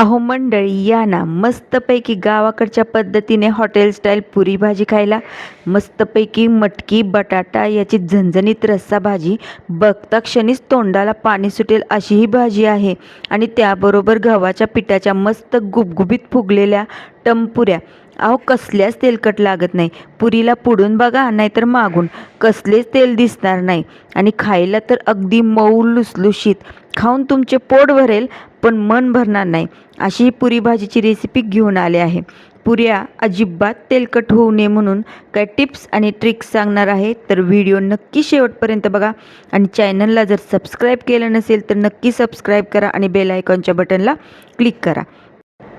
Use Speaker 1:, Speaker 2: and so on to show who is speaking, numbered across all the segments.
Speaker 1: अहो मंडळी या ना. मस्तपैकी गावाकडच्या पद्धतीने हॉटेल स्टाईल पुरी भाजी खायला. मस्तपैकी मटकी बटाटा याची झणझणीत रस्सा भाजी. बघता क्षणीच तोंडाला पाणी सुटेल अशी ही भाजी आहे. आणि त्याबरोबर गव्हाच्या पिठाच्या मस्त गुबगुबीत फुगलेल्या टमपुऱ्या. अहो कसल्याच तेलकट लागत नाही. पुरीला पुढून बघा नाहीतर मागून. कसलेच तेल दिसणार नाही. आणि खायला तर अगदी मऊ लुसलुशीत. खाऊन तुमचे पोट भरेल पण मन भरणार नाही. अशी पुरी भाजीची रेसिपी घेऊन आले आहे. पुऱ्या अजिबात तेलकट होऊ नये म्हणून काय टिप्स आणि ट्रिक्स सांगणार आहे तर व्हिडिओ नक्की शेवटपर्यंत बघा. आणि चॅनलला जर सबस्क्राईब केलं नसेल तर नक्की सबस्क्राईब करा आणि बेल आयकॉनच्या बटनला क्लिक करा.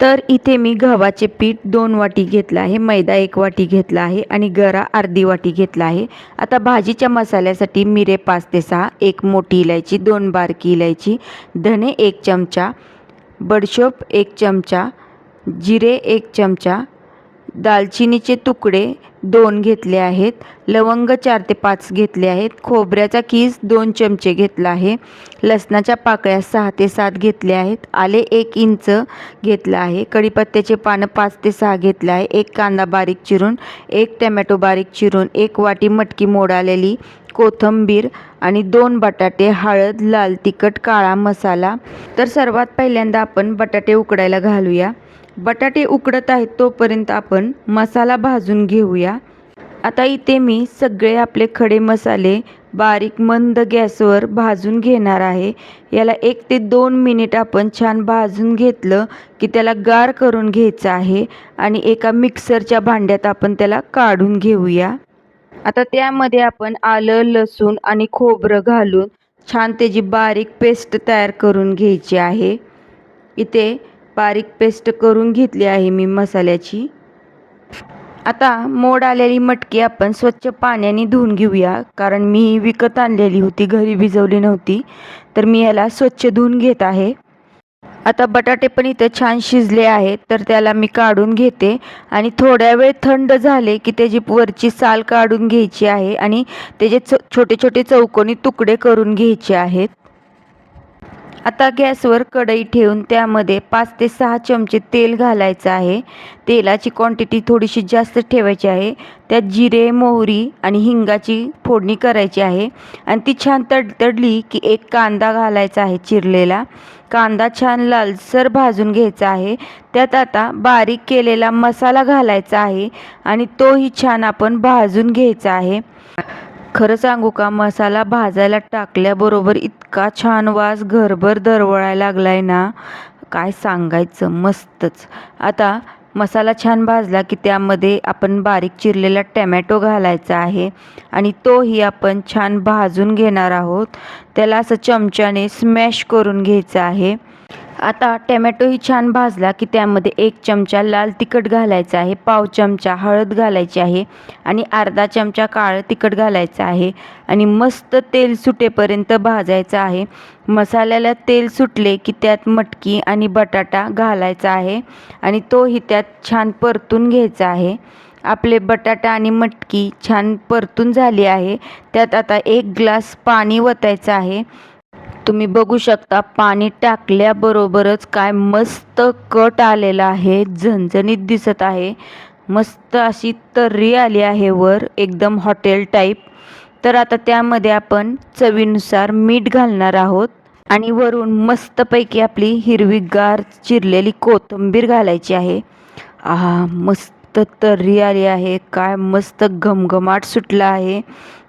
Speaker 1: तर इथे मी गव्हाचे पीठ दोन वाटी घेतलं आहे मैदा एक वाटी घेतला आहे आणि गरा अर्धी वाटी घेतला आहे. आता भाजीच्या मसाल्यासाठी मिरे पाच ते सहा एक मोठी इलायची दोन बारकी इलायची धने एक चमचा बडशोप एक चमचा जिरे एक चमचा दालचिनीचे तुकडे दोन घेतले आहेत लवंग चार ते पाच घेतले आहेत खोबऱ्याचा कीस दोन चमचे घेतला आहे लसणाच्या पाकळ्या सहा ते सात घेतल्या आहेत आले एक इंच घेतलं आहे कढीपत्त्याचे पानं पाच ते सहा घेतलं आहे एक कांदा बारीक चिरून एक टमॅटो बारीक चिरून एक वाटी मटकी मोडालेली कोथंबीर कोथिंबीर आणि दोन बटाटे हळद लाल तिखट काळा मसाला. तर सर्वात पहिल्यांदा आपण बटाटे उकडायला घालूया. बटाटे उकडत आहेत तोपर्यंत आपण मसाला भाजून घेऊया. आता इथे मी सगळे आपले खडे मसाले बारीक मंद गॅसवर भाजून घेणार आहे. याला एक ते दोन मिनिट आपण छान भाजून घेतलं की त्याला गार करून घ्यायचं आहे आणि एका मिक्सरच्या भांड्यात आपण त्याला काढून घेऊया. आता त्यामध्ये आपण आलं लसूण आणि खोबरं घालून छान त्याची बारीक पेस्ट तयार करून घ्यायची आहे. इथे बारीक पेस्ट करून घेतली आहे मी मसाल्याची. आता मोड आलेली मटकी आपण स्वच्छ पाण्याने धुवून घेऊया. कारण मी ही विकत आणलेली होती घरी भिजवली नव्हती. तर मी याला स्वच्छ धुवून घेत आहे. आता बटाटे पण इथं छान शिजले आहेत तर त्याला मी काढून घेते. आणि थोड्या वेळ थंड झाले की त्याची वरची साल काढून घ्यायची आहे आणि त्याचे च छोटे छोटे चौकोनी तुकडे करून घ्यायचे आहेत. आता गॅसवर कढई ठेवून त्यामध्ये पाच ते सहा चमचे तेल घालायचं आहे. तेलाची क्वांटिटी थोडीशी जास्त ठेवायची आहे. त्यात जिरे मोहरी आणि हिंगाची फोडणी करायची आहे. आणि ती छान तडतडली की एक कांदा घालायचा आहे चिरलेला. कांदा छान लालसर भाजून घ्यायचा आहे. त्यात आता बारीक केलेला मसाला घालायचा आहे आणि तोही छान आपण भाजून घ्यायचा आहे. खरं सांगू का मसाला भाजायला टाकल्याबरोबर इतका छान वास घरभर दरवळायला लागलाय ना काय सांगायचं मस्तच. आता मसाला छान भाजला की त्यामध्ये आपण बारीक चिरलेला टॅमॅटो घालायचा आहे आणि तोही आपण छान भाजून घेणार आहोत. त्याला असं चमच्याने स्मॅश करून घ्यायचं आहे. आता टमॅटोही छान भाजला की त्यामध्ये एक चमचा लाल तिखट घालायचा आहे पाव चमचा हळद घालायची आहे आणि अर्धा चमचा काळं तिखट घालायचं आहे आणि मस्त तेल सुटेपर्यंत भाजायचं आहे. मसाल्याला तेल सुटले की त्यात मटकी आणि बटाटा घालायचा आहे आणि तोही त्यात छान परतून घ्यायचा आहे. आपले बटाटा आणि मटकी छान परतून झाली आहे. त्यात आता एक ग्लास पाणी वतायचं आहे. तुम्ही बघू शकता पाणी टाकल्याबरोबरच काय मस्त कट आलेला आहे झणझणीत दिसत आहे. मस्त अशी तर्री आली आहे वर एकदम हॉटेल टाईप. तर आता त्यामध्ये आपण चवीनुसार मीठ घालणार आहोत आणि वरून मस्तपैकी आपली हिरवीगार चिरलेली कोथिंबीर घालायची आहे. आहा मस्त तर्री आली आहे काय मस्त घमघमाट सुटला आहे.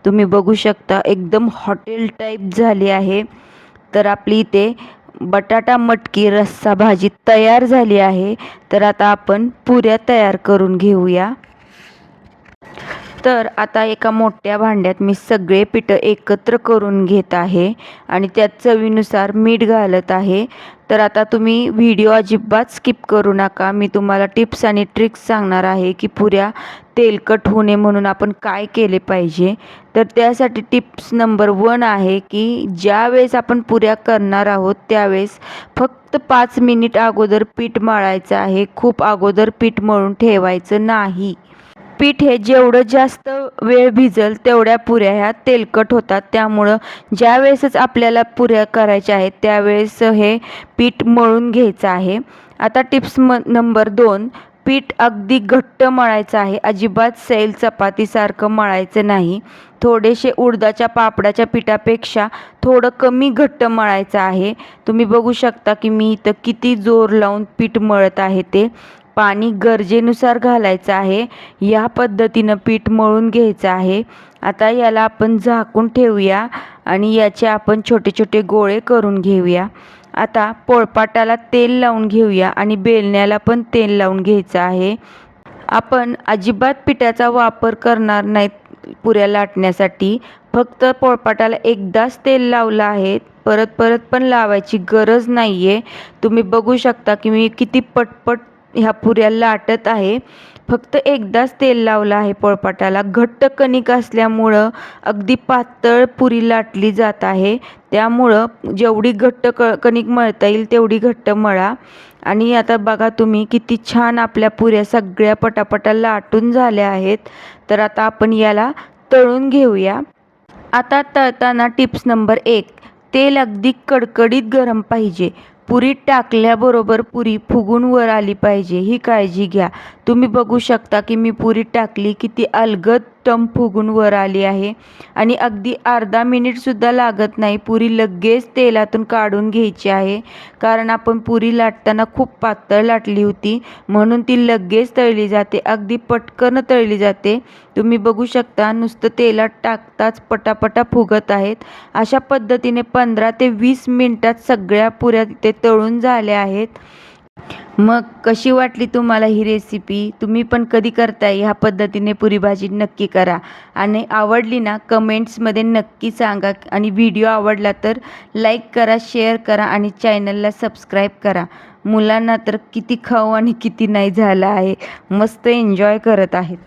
Speaker 1: तुम्ही बघू शकता एकदम हॉटेल टाईप झाली आहे. तर आपली इथे बटाटा मटकी रस्सा भाजी तयार झाली आहे. तर आता आपण पुऱ्या तयार करून घेऊया. तर आता एका मोठ्या भांड्यात मी सगळे पिठं एकत्र करून घेत आहे आणि त्यात चवीनुसार मीठ घालत आहे. तर आता तुम्ही व्हिडिओ अजिबात स्किप करू नका. मी तुम्हाला टिप्स आणि ट्रिक्स सांगणार आहे की पुऱ्या तेलकट होऊ नये म्हणून आपण काय केले पाहिजे. तर त्यासाठी टिप्स नंबर वन आहे की ज्या वेळेस आपण पुऱ्या करणार आहोत त्यावेळेस फक्त पाच मिनिट अगोदर पीठ मळायचं आहे. खूप अगोदर पीठ मळून ठेवायचं नाही. पीठ हे जेवढं जास्त वेळ भिजल तेवढ्या पुऱ्या ह्या तेलकट होतात. त्यामुळं ज्या वेळेसच आपल्याला पुऱ्या करायच्या आहेत त्यावेळेस हे पीठ मळून घ्यायचं आहे. आता टिप्स म नंबर दोन पीठ अगदी घट्ट मळायचं आहे. अजिबात सैल चपातीसारखं मळायचं नाही. थोडेसे उडदाच्या पापडाच्या पिठापेक्षा थोडं कमी घट्ट मळायचं आहे. तुम्ही बघू शकता की मी इथं किती जोर लावून पीठ मळत आहे ते. पाणी गरजेनुसार घालायचं आहे. या पद्धतीनं पीठ मळून घ्यायचं आहे. आता याला आपण झाकून ठेवूया आणि याचे आपण छोटे छोटे गोळे करून घेऊया. आता पोळपाटाला तेल लावून घेऊया आणि बेलण्याला पण तेल लावून घ्यायचं आहे. आपण अजिबात पिठाचा वापर करणार नाहीत पुऱ्या लाटण्यासाठी. फक्त पोळपाटाला एकदाच तेल लावलं आहे. परत परत पण लावायची गरज नाही आहे तुम्ही बघू शकता की मी किती पटपट ह्या पुऱ्या लाटत आहे. फक्त एकदाच तेल लावलं आहे पोळपाटाला. घट्ट कणिक असल्यामुळं अगदी पातळ पुरी लाटली जात आहे. त्यामुळं जेवढी घट्ट क कणिक मळता येईल तेवढी घट्ट मळा. आणि आता बघा तुम्ही किती छान आपल्या पुऱ्या सगळ्या पटापटा लाटून झाल्या आहेत. तर आता आपण याला तळून घेऊया. आता तळताना टिप्स नंबर एक. तेल अगदी कडकडीत गरम पाहिजे. पुरी टाकल्याबरोबर पुरी फुगून वर आली पाहिजे. ही काळजी घ्या. तुम्ही बघू शकता की मी पुरी टाकली की ती अलगद टम फुगून वर आली आहे. आणि अगदी अर्धा मिनिटसुद्धा लागत नाही पुरी लगेच तेलातून काढून घ्यायची आहे. कारण आपण पुरी लाटताना खूप पातळ लाटली होती म्हणून ती लगेच तळली जाते अगदी पटकन तळली जाते. तुम्ही बघू शकता नुसतं तेलात टाकताच पटापटा फुगत आहेत. अशा पद्धतीने पंधरा ते वीस मिनटात सगळ्या पुऱ्या ते तळून झाल्या आहेत. मग कशी वाटली तुम्हाला ही रेसिपी तुम्ही पण कधी करताय? ह्या पद्धतीने पुरी भाजी नक्की करा. आणि आवडली ना कमेंट्समध्ये नक्की सांगा. आणि व्हिडिओ आवडला तर लाईक करा शेअर करा आणि चॅनलला सबस्क्राईब करा. मुलांना तर किती खाऊ आणि किती नाही झालं आहे. मस्त एन्जॉय करत आहेत.